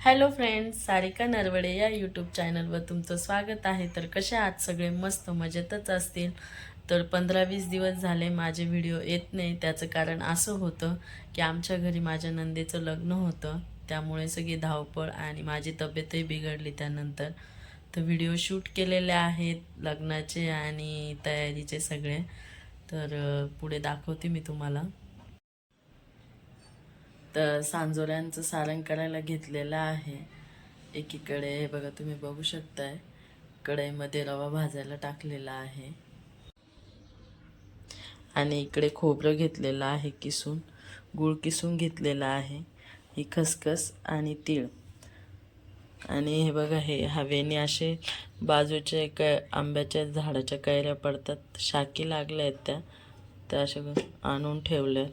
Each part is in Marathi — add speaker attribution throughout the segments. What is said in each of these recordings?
Speaker 1: हॅलो फ्रेंड्स सारिका नरवडे या यूट्यूब चॅनलवर तुमचं स्वागत आहे. तर कसे आहात? सगळे मस्त मजेतच असतील. तर पंधरा वीस दिवस झाले माझे व्हिडिओ येत नाही. त्याचं कारण असं होतं की आमच्या घरी माझ्या नंदेचं लग्न होतं. त्यामुळे सगळी धावपळ आणि माझी तब्येतही बिघडली त्यानंतर. तर व्हिडिओ शूट केलेले आहेत लग्नाचे आणि तयारीचे सगळे. तर पुढे दाखवते मी तुम्हाला. तर सांजोऱ्यांचं सारण करायला घेतलेलं आहे. एकीकडे हे बघा तुम्ही बघू शकताय. कढईमध्ये रवा भाजायला टाकलेला आहे. आणि इकडे खोबरं घेतलेलं आहे किसून. गूळ किसून घेतलेला आहे. ही खसखस आणि तीळ. आणि हे बघा हे हवेने असे बाजूचे क आंब्याच्या झाडाच्या कैऱ्या पडतात. शाकी लागल्या आहेत त्या. त्या अशा आणून ठेवल्या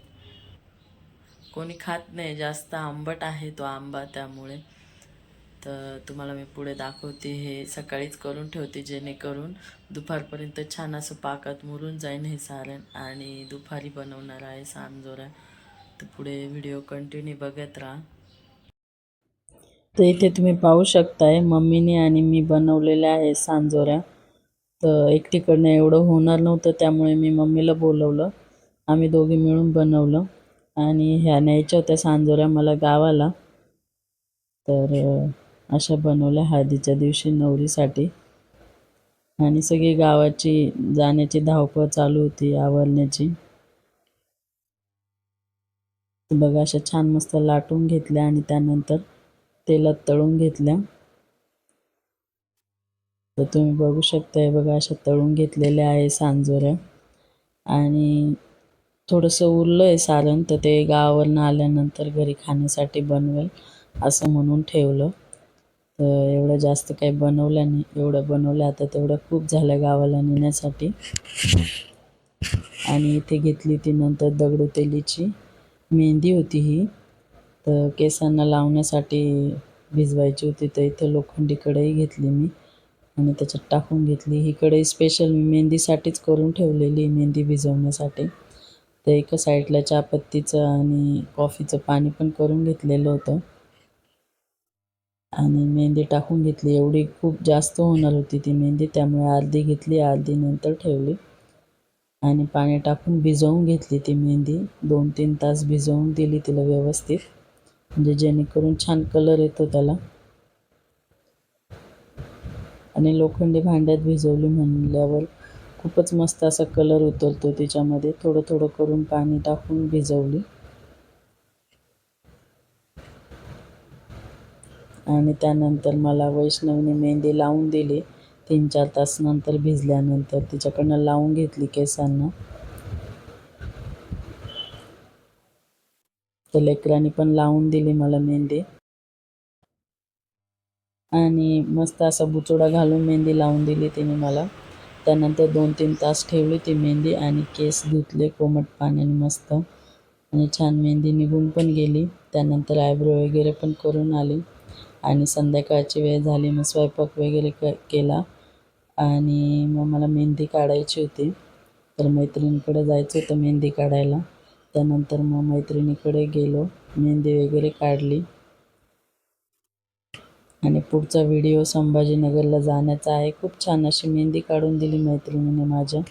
Speaker 1: कोणी खात नाही जास्त आंबट आहे तो आंबा त्यामुळे. तर तुम्हाला मी पुढे दाखवते हे सकाळीच करून ठेवते जेणेकरून दुपारपर्यंत छान असं पाकात मुरून जाईन हे सारण आणि दुपारी बनवणार आहे सांजोरा. तर पुढे व्हिडिओ कंटिन्यू बघत राहा. तर इथे तुम्ही पाहू शकताय मम्मीने आणि मी बनवलेल्या आहे सांजोऱ्या तर एकटीकडनं एवढं होणार नव्हतं त्यामुळे मी मम्मीला बोलवलं. आम्ही दोघी मिळून बनवलं. आणि ह्या न्यायच्या होत्या सांजोऱ्या मला गावाला. तर अशा बनवल्या हळदीच्या दिवशी नवरीसाठी. आणि सगळी गावाची जाण्याची धावपळ चालू होती आवरण्याची. बघा अशा छान मस्त लाटून घेतल्या आणि त्यानंतर तेलात तळून घेतल्या. तर तुम्ही बघू शकताय बघा अशा तळून घेतलेल्या आहे सांजोऱ्या. आणि थोडंसं उरलं आहे सारण तर ते गावावरनं आल्यानंतर घरी खाण्यासाठी बनवेल असं म्हणून ठेवलं. तर एवढं जास्त काही बनवलं नाही. एवढं बनवलं आता तेवढं खूप झालं गावाला नेण्यासाठी. आणि इथे घेतली ती नंतर दगडूतेलीची मेहंदी होती ही. तर केसांना लावण्यासाठी भिजवायची होती तर इथे लोखंडी कढई घेतली मी. आणि त्याच्यात टाकून घेतली. ही कढई स्पेशल मी मेहंदीसाठीच करून ठेवलेली मेहंदी भिजवण्यासाठी. तर एका साईडला चहापत्तीचं आणि कॉफीचं पाणी पण करून घेतलेलं होतं. आणि मेहंदी टाकून घेतली. एवढी खूप जास्त होणार होती ती मेहंदी त्यामुळे अर्धी घेतली अर्धी नंतर ठेवली. आणि पाणी टाकून भिजवून घेतली ती मेहंदी. दोन तीन तास भिजवून दिली तिला व्यवस्थित. म्हणजे जेणेकरून छान कलर येतो त्याला. आणि लोखंडी भांड्यात भिजवली म्हणल्यावर खूपच मस्त असा कलर उतरतो त्याच्यामध्ये. थोडं थोडं करून पाणी टाकून भिजवली. आणि त्यानंतर मला वैष्णवने मेहंदी लावून दिली. तीन चार तासनंतर भिजल्यानंतर तिच्याकडनं लावून घेतली केसांना. तर लेकरांनी पण लावून दिली मला मेहंदी. आणि मस्त असा बुचोडा घालून मेहंदी लावून दिली तिने मला. त्यानंतर दोन तीन तास ठेवली ती मेहंदी आणि केस धुतले कोमट पाण्याने मस्त आणि छान मेहंदी निघून पण गेली. त्यानंतर आयब्रो वगैरे पण करून आली आणि संध्याकाळची वेळ झाली. मग स्वयंपाक वगैरे क केला आणि मग मला मेहंदी काढायची होती. तर मैत्रिणीकडे जायचं होतं मेहंदी काढायला. त्यानंतर मग मैत्रिणीकडे गेलो. मेहंदी वगैरे काढली. आणि पुढचा व्हिडिओ संभाजीनगरला जाण्याचा आहे. खूप छान अशी मेहंदी काढून दिली मैत्रिणीने माझ्या.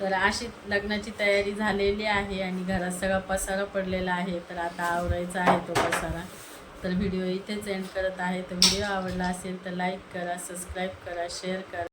Speaker 1: तर अशी लग्नाची तयारी झालेली आहे आणि घरात सगळा पसारा पडलेला आहे. तर आता आवरायचा आहे तो पसारा. तर व्हिडिओ इथेच एंड करत आहे. तर व्हिडिओ आवडला असेल तर लाईक करा सबस्क्राईब करा शेअर करा.